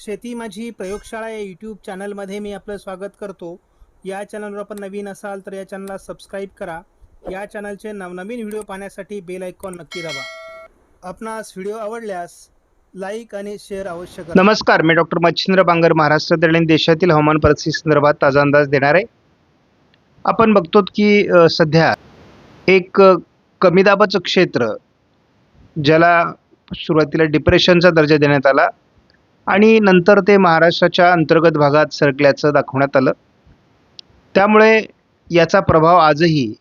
शेती माझी प्रयोगशाळा या यूट्यूब चॅनलमध्ये मी आपलं स्वागत करतो. या चॅनलवर आपण नवीन असाल तर या चॅनलला सबस्क्राईब करा. या चॅनलचे नवनवीन व्हिडिओ पाहण्यासाठी बेल आयकॉन नक्की दाबा. आपणास व्हिडिओ आवडल्यास लाईक आणि शेअर अवश्य करा. नमस्कार मी डॉक्टर मच्छिंद्र बांगर महाराष्ट्रातील आणि देशातील हवामान परिस्थिती संदर्भात ताजा अंदाज देणार आहे. आपण बघतो की सध्या एक कमी दाबाचं क्षेत्र ज्याला सुरुवातीला डिप्रेशनचा दर्जा देण्यात आला आणि नंतर ते महाराष्ट्राच्या अंतर्गत भागात सरकल्याचं दाखवण्यात आलं. त्यामुळे याचा प्रभाव आजही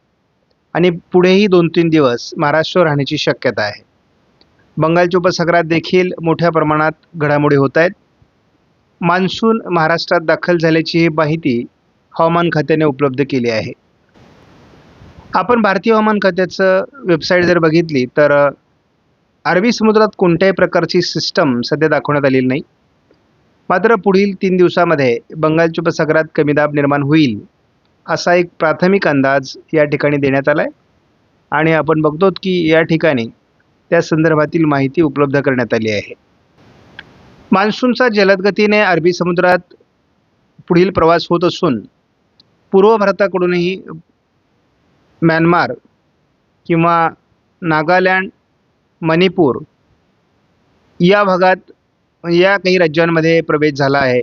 आणि पुढेही दोन तीन दिवस महाराष्ट्र राहण्याची शक्यता आहे. बंगालच्या उपसागरात देखील मोठ्या प्रमाणात घडामोडी होत आहेत. मान्सून महाराष्ट्रात दाखल झाल्याची ही माहिती हवामान खात्याने उपलब्ध केली आहे. आपण भारतीय हवामान खात्याचं वेबसाईट जर बघितली तर अरबी समुद्रात कोणत्याही प्रकारची सिस्टम सध्या दाखवण्यात आलेली नाही. मात्र पुढील तीन दिवसामध्ये बंगालच्या उपसागरात कमी दाब निर्माण होईल असा एक प्राथमिक अंदाज या ठिकाणी देण्यात आला आहे आणि आपण बघतो की या ठिकाणी त्या संदर्भातील माहिती उपलब्ध करण्यात आली आहे. मान्सूनचा जलदगतीने अरबी समुद्रात पुढील प्रवास होत असून पूर्व भारताकडूनही म्यानमार किंवा नागालँड मणिपूर या भागात या काही राज्यांमध्ये प्रवेश झाला आहे.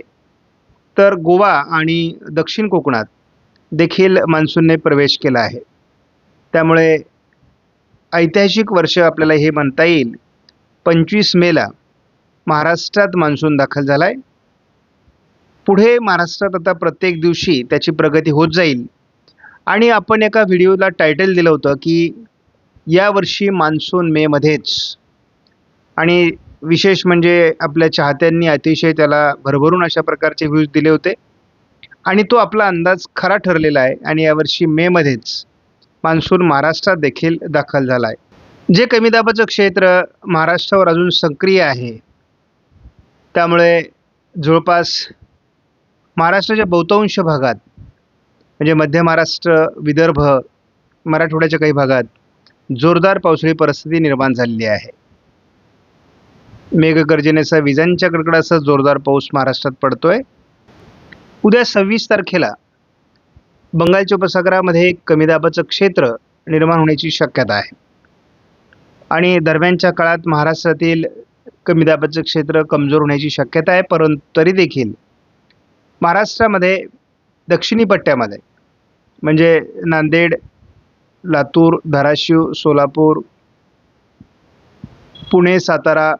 तर गोवा आणि दक्षिण कोकणात देखील मान्सूनने प्रवेश केला आहे. त्यामुळे ऐतिहासिक वर्ष आपल्याला हे म्हणता येईल. पंचवीस मेला महाराष्ट्रात मान्सून दाखल झाला आहे पुढे महाराष्ट्रात आता प्रत्येक दिवशी त्याची प्रगती होत जाईल. आणि आपण एका व्हिडिओला टायटल दिलं होतं की यावर्षी मान्सून मेमध्येच आणि विशेष म्हणजे आपल्या चाहत्यांनी अतिशय त्याला भरभरून अशा प्रकारचे व्ह्यूज दिले होते. आणि तो आपला अंदाज खरा ठरलेला आहे आणि यावर्षी मेमध्येच मान्सून महाराष्ट्रात देखील दाखल झाला आहे. जे कमी दाबाचं क्षेत्र महाराष्ट्रावर अजून सक्रिय आहे त्यामुळे जवळपास महाराष्ट्राच्या बहुतांश भागात म्हणजे मध्य महाराष्ट्र विदर्भ मराठवाड्याच्या काही भागात जोरदार पावसाळी परिस्थिती निर्माण झालेली आहे. मेघगर्जनेसह विजांच्या कडकडासह जोरदार पाऊस महाराष्ट्रात पडतोय. उद्या सव्वीस तारखेला बंगालच्या उपसागरामध्ये कमी दाबाचं क्षेत्र निर्माण होण्याची शक्यता आहे. आणि दरम्यानच्या काळात महाराष्ट्रातील कमी दाबाचं क्षेत्र कमजोर होण्याची शक्यता आहे परंतु तरी देखील महाराष्ट्रामध्ये दक्षिणी पट्ट्यामध्ये म्हणजे नांदेड लातूर धाराशिव सोलापूर पुणे सातारा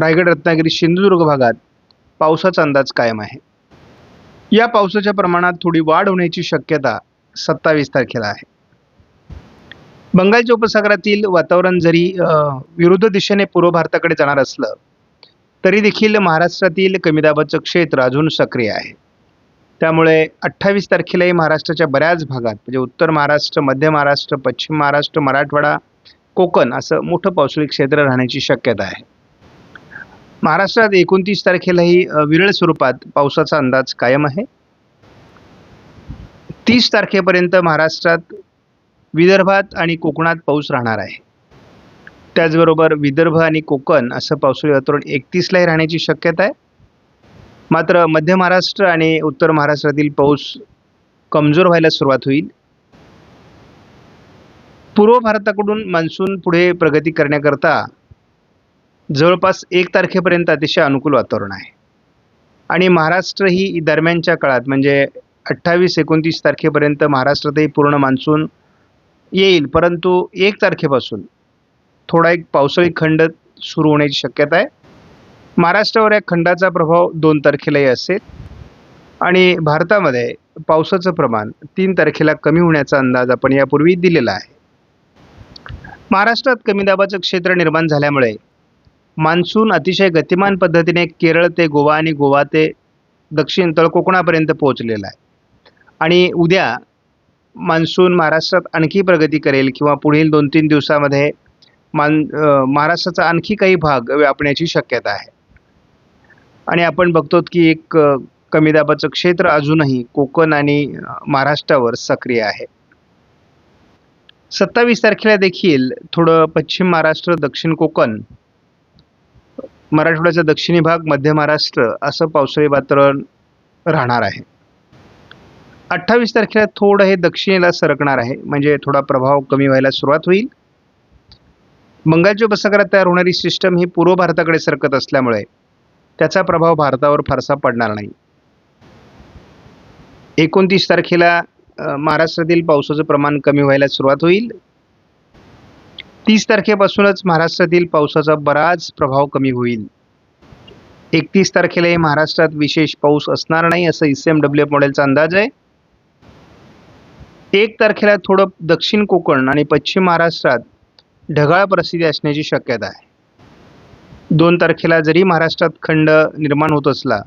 रायगड रत्नागिरी सिंधुदुर्ग भागात पावसाचा अंदाज कायम आहे. या पावसाच्या प्रमाणात थोडी वाढ होण्याची शक्यता सत्तावीस तारखेला आहे. बंगालच्या उपसागरातील वातावरण जरी विरुद्ध दिशेने पूर्व भारताकडे जाणार असलं तरी देखील महाराष्ट्रातील कमी दाबाचं क्षेत्र अजून सक्रिय आहे. त्यामुळे अठ्ठावीस तारखेलाही महाराष्ट्राच्या बऱ्याच भागात म्हणजे उत्तर महाराष्ट्र मध्य महाराष्ट्र पश्चिम महाराष्ट्र मराठवाडा कोकण असं मोठं पावसाळी क्षेत्र राहण्याची शक्यता आहे. महाराष्ट्रात एकोणतीस तारखेलाही विरळ स्वरूपात पावसाचा अंदाज कायम आहे. तीस तारखेपर्यंत महाराष्ट्रात विदर्भात आणि कोकणात पाऊस राहणार आहे. त्याचबरोबर विदर्भ आणि कोकण असं पावसाळी वातावरण एकतीसलाही राहण्याची शक्यता आहे. मात्र मध्य महाराष्ट्र आणि उत्तर महाराष्ट्रातील पाऊस कमजोर व्हायला सुरुवात होईल. पूर्व भारताकडून मान्सून पुढे प्रगती करण्याकरता जवळपास एक तारखेपर्यंत अतिशय अनुकूल वातावरण आहे. आणि महाराष्ट्र ही दरम्यानच्या काळात म्हणजे अठ्ठावीस एकोणतीस तारखेपर्यंत महाराष्ट्रातही पूर्ण मान्सून येईल. परंतु एक तारखेपासून थोडा एक पावसाळी खंड सुरू होण्याची शक्यता आहे. महाराष्ट्रावर या खंडाचा प्रभाव दोन तारखेलाही असेल. आणि भारतामध्ये पावसाचं प्रमाण तीन तारखेला कमी होण्याचा अंदाज आपण यापूर्वी दिलेला आहे. महाराष्ट्रात कमी दाबाचं क्षेत्र निर्माण झाल्यामुळे मान्सून अतिशय गतिमान पद्धतीने केरळ ते गोवा आणि गोवा ते दक्षिण तळ कोकणापर्यंत पोहोचलेला आहे. आणि उद्या मान्सून महाराष्ट्रात आणखी प्रगती करेल किंवा पुढील दोन तीन दिवसामध्ये मान महाराष्ट्राचा आणखी काही भाग व्यापण्याची शक्यता आहे. आणि आपण बघतो की एक कमी दाबाचं क्षेत्र अजूनही कोकण आणि महाराष्ट्रावर सक्रिय आहे. सत्तावीस तारखेला देखील थोडं पश्चिम महाराष्ट्र दक्षिण कोकण मराठवाड्याचा दक्षिणी भाग मध्य महाराष्ट्र असं पावसाळी वातावरण राहणार आहे. अठ्ठावीस तारखेला थोडं हे दक्षिणेला सरकणार आहे. म्हणजे थोडा प्रभाव कमी व्हायला सुरुवात होईल. बंगालच्या उपसागरात तयार होणारी सिस्टम ही पूर्व भारताकडे सरकत असल्यामुळे त्याचा प्रभाव भारतावर फारसा पडणार नाही. एकोणतीस तारखेला महाराष्ट्रातील पावसाचं प्रमाण कमी व्हायला सुरुवात होईल. तीस तारखेपासूनच महाराष्ट्रातील पावसाचा बराच प्रभाव कमी होईल. एकतीस तारखेलाही महाराष्ट्रात विशेष पाऊस असणार नाही असं एस एम डब्ल्यू एफ मॉडेलचा अंदाज आहे. एक तारखेला थोडं दक्षिण कोकण आणि पश्चिम महाराष्ट्रात ढगाळ परिस्थिती असण्याची शक्यता आहे. दोन तारखेला जरी महाराष्ट्रात खंड निर्माण होत असला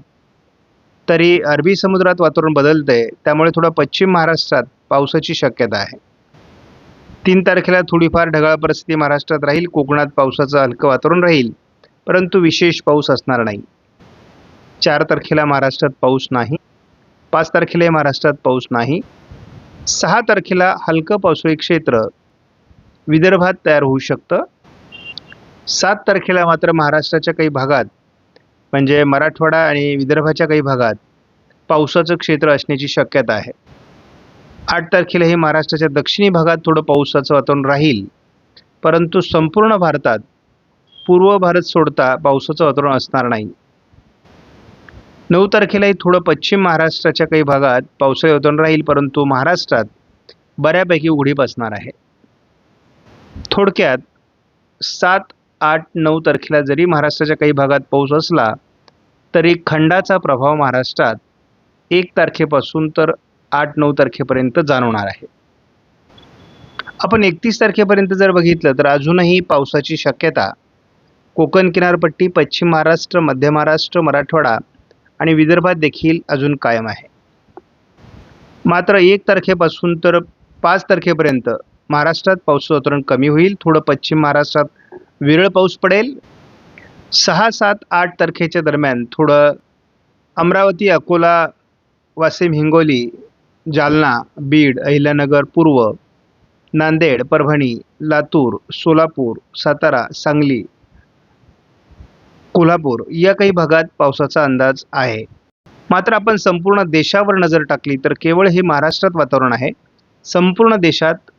तरी अरबी समुद्रात वातावरण बदलतंय त्यामुळे थोडं पश्चिम महाराष्ट्रात पावसाची शक्यता आहे. तीन तारखेला थोडीफार ढगाळ परिस्थिती महाराष्ट्रात राहील. कोकणात पावसाचं हलकं वातावरण राहील. परंतु विशेष पाऊस असणार नाही. चार तारखेला महाराष्ट्रात पाऊस नाही. पाच तारखेला महाराष्ट्रात पाऊस नाही. सहा तारखेला हलकं पावसाळी क्षेत्र विदर्भात तयार होऊ शकतं. सात तारखेला मात्र महाराष्ट्राच्या काही भागात म्हणजे मराठवाडा आणि विदर्भाच्या काही भागात पावसाचं क्षेत्र असण्याची शक्यता आहे. आठ तारखेला हे महाराष्ट्राच्या दक्षिणी भागात थोडं पावसाचं वातावरण राहील. परंतु संपूर्ण भारतात पूर्व भारत सोडता पावसाचं वातावरण असणार नाही. नऊ तारखेलाही थोडं पश्चिम महाराष्ट्राच्या काही भागात पावसाळी वातावरण राहील परंतु महाराष्ट्रात बऱ्यापैकी उघडीप असणार आहे. थोडक्यात सात आठ नऊ तारखेला जरी महाराष्ट्राच्या काही भागात पाऊस असला तरी खंडाचा प्रभाव महाराष्ट्रात एक तारखेपासून तर आठ नऊ तारखेपर्यंत जाणवणार आहे. आपण एकतीस तारखेपर्यंत जर बघितलं तर अजूनही पावसाची शक्यता कोकण किनारपट्टी पश्चिम महाराष्ट्र मध्य महाराष्ट्र मराठवाडा आणि विदर्भात देखील अजून कायम आहे. मात्र एक तारखेपासून तर पाच तारखेपर्यंत महाराष्ट्रात पाऊस वातावरण कमी होईल. थोडं पश्चिम महाराष्ट्रात विरळ पाऊस पडेल. सहा सात आठ तारखेच्या दरम्यान थोडं अमरावती अकोला वाशिम हिंगोली जालना बीड अहिल्यानगर पूर्व नांदेड परभणी लातूर सोलापूर सातारा सांगली कोल्हापूर या काही भागात पावसाचा अंदाज आहे. मात्र आपण संपूर्ण देशावर नजर टाकली तर केवळ हे महाराष्ट्रात वातावरण आहे. संपूर्ण देशात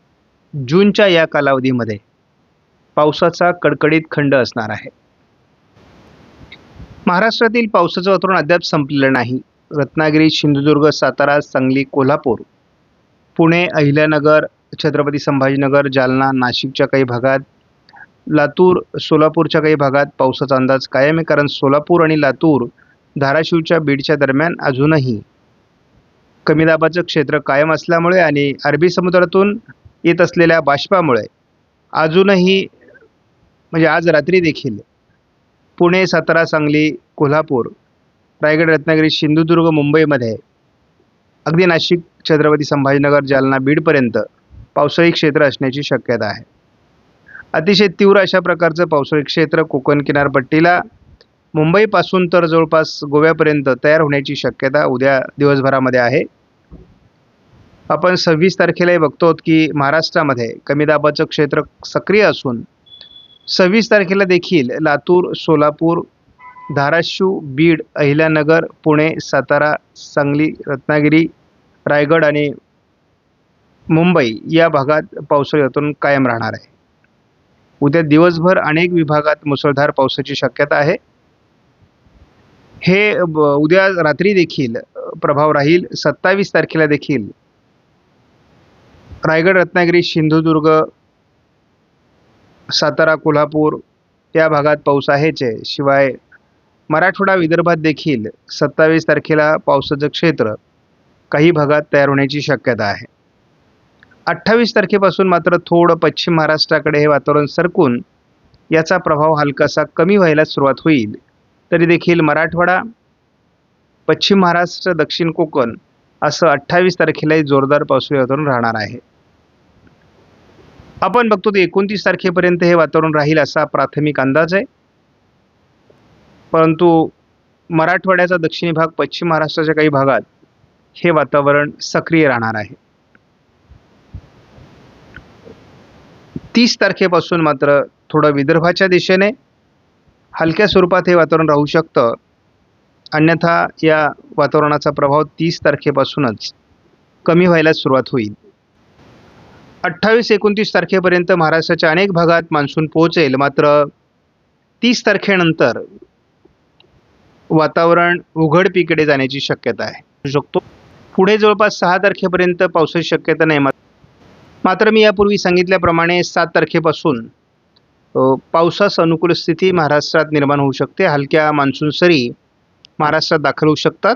जूनच्या या कालावधीमध्ये पावसाचा कडकडीत खंड असणार आहे. महाराष्ट्रातील पावसाचं वातावरण अद्याप संपलेलं नाही. रत्नागिरी सिंधुदुर्ग सातारा सांगली कोल्हापूर पुणे अहिल्यानगर छत्रपती संभाजीनगर जालना नाशिकच्या काही भागात लातूर सोलापूरच्या काही भागात पावसाचा अंदाज कायम आहे. कारण सोलापूर आणि लातूर धाराशिवच्या बीडच्या दरम्यान अजूनही कमी दाबाचं क्षेत्र कायम असल्यामुळे आणि अरबी समुद्रातून येत असलेल्या बाष्पामुळे अजूनही म्हणजे आज रात्री देखील पुणे सातारा सांगली कोल्हापूर रायगड रत्नागिरी सिंधुदुर्ग मुंबईमध्ये अगदी नाशिक छत्रपती संभाजीनगर जालना बीडपर्यंत पावसाळी क्षेत्र असण्याची शक्यता आहे. अतिशय तीव्र अशा प्रकारचं पावसाळी क्षेत्र कोकण किनारपट्टीला मुंबईपासून तर जवळपास गोव्यापर्यंत तयार होण्याची शक्यता उद्या दिवसभरामध्ये आहे. आपण सव्वीस तारखेलाही बघतो की महाराष्ट्रामध्ये कमी दाबाचं क्षेत्र सक्रिय असून सव्वीस तारखेला देखील लातूर सोलापूर धाराशिव बीड अहिल्यानगर पुणे सातारा सांगली रत्नागिरी रायगड आणि मुंबई या भागात पावसाळी वातावरण कायम राहणार आहे. उद्या दिवसभर अनेक विभागात मुसळधार पावसाची शक्यता आहे. हे ब- उद्या रात्री देखील प्रभाव राहील. सत्तावीस तारखेला देखील. रायगड रत्नागिरी सिंधुदुर्ग सातारा कोल्हापूर या भागात पाऊस आहेच आहे. शिवाय मराठवाडा विदर्भात देखील सत्तावीस तारखेला पावसाचं क्षेत्र काही भागात तयार होण्याची शक्यता आहे. अठ्ठावीस तारखेपासून मात्र थोडं पश्चिम महाराष्ट्राकडे हे वातावरण सरकून याचा प्रभाव हलकासा कमी व्हायला सुरुवात होईल. तरी देखील मराठवाडा पश्चिम महाराष्ट्र दक्षिण कोकण असं अठ्ठावीस तारखेलाही जोरदार पावसाळी वातावरण राहणार आहे. आपण बघतो ते एकोणतीस तारखेपर्यंत हे वातावरण राहील असा प्राथमिक अंदाज आहे. परंतु मराठवाड्याचा दक्षिणी भाग पश्चिम महाराष्ट्राच्या काही भागात हे वातावरण सक्रिय राहणार आहे. तीस तारखेपासून मात्र थोडं विदर्भाच्या दिशेने हलक्या स्वरूपात हे वातावरण राहू शकतं. अन्यथा या वातावरणाचा प्रभाव तीस तारखेपासूनच कमी व्हायला सुरुवात होईल. अठ्ठावीस एकोणतीस तारखेपर्यंत महाराष्ट्राच्या अनेक भागात मान्सून पोहोचेल. मात्र तीस तारखेनंतर वातावरण उघडपीकडे जाण्याची शक्यता आहे. शकतो. पुढे जवळपास सहा तारखेपर्यंत पावसाची शक्यता नाही. मात्र मात्र मी यापूर्वी सांगितल्याप्रमाणे सात तारखेपासून पावसास अनुकूल स्थिती महाराष्ट्रात निर्माण होऊ शकते. हलक्या मान्सून सरी महाराष्ट्रात दाखल होऊ शकतात.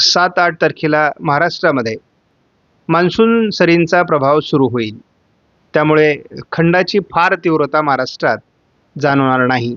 सात आठ तारखेला महाराष्ट्रामध्ये मान्सून सरींचा प्रभाव सुरू होईल. त्यामुळे खंडाची फार तीव्रता महाराष्ट्रात जाणवणार नाही.